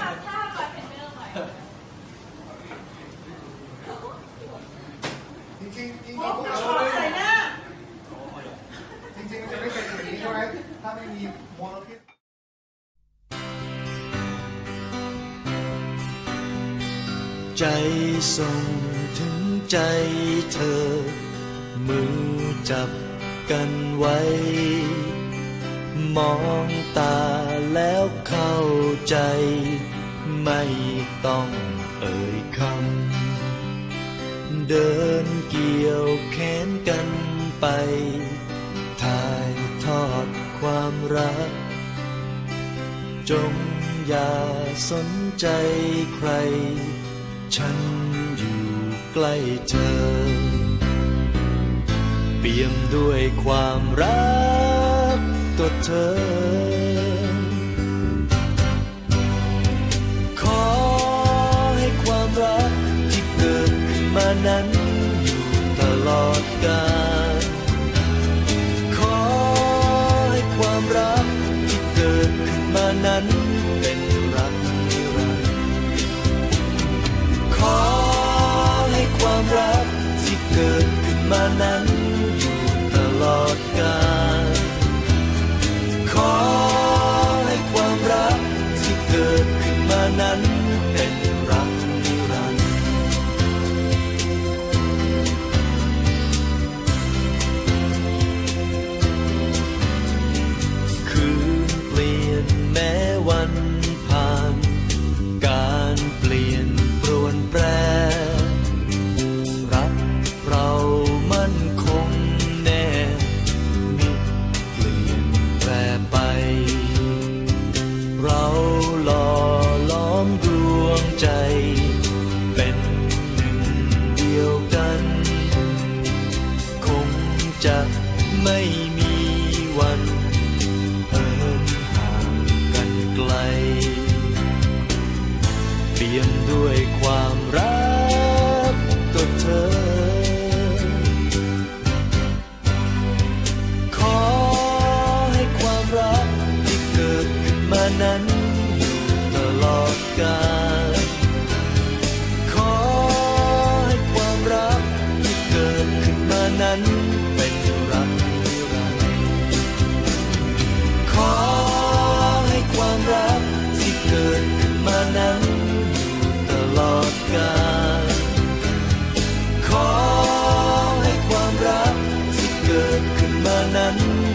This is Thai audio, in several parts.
ทำท่าบาร์เทนเดอร์หน่อยจริงๆจริงพๆกพวกกระเราชอกใส่หน้า จริงๆมันจะไม่เป็นอย่างนี้ใช่ไหมถ้าไม่มีมลพิษใจส่งถึงใจเธอ มือจับกันไว้ มองตาแล้วเข้าใจ ไม่ต้องเอ่ยคำ เดินเกี่ยวแขนกันไป ถ่ายทอดความรัก จงอย่าสนใจใคร ฉันอยู่ใกล้เธอ เปี่ยมด้วยความรักัวเธอ ขอให้ความรักที่เกิดขึ้นมานั้นอยู่ตลอดกาลขอให้ความรักที่เกิดขึ้นมานั้นเป็นรักนิรันดร์ขอให้ความรักที่เกิดขึ้นมานั้น นั้นอยู่ตลอดกาลขอให้ความรักที่เกิดขึ้นมานั้นเป็นรักนิรันดร์ขอให้ความรักที่เกิดขึ้นมานั้นอยู่ตลอดกาลขอให้ความรักที่เกิดขึ้นมานั้น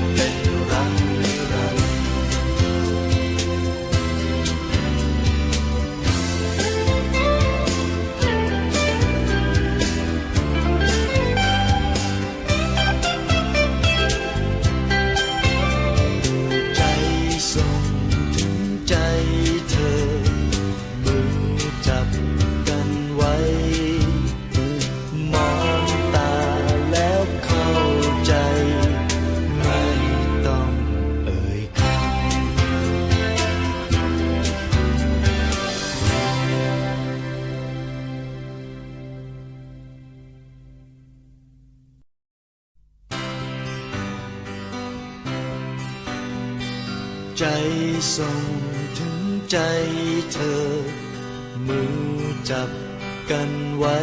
ใจส่งถึงใจเธอ มือจับกันไว้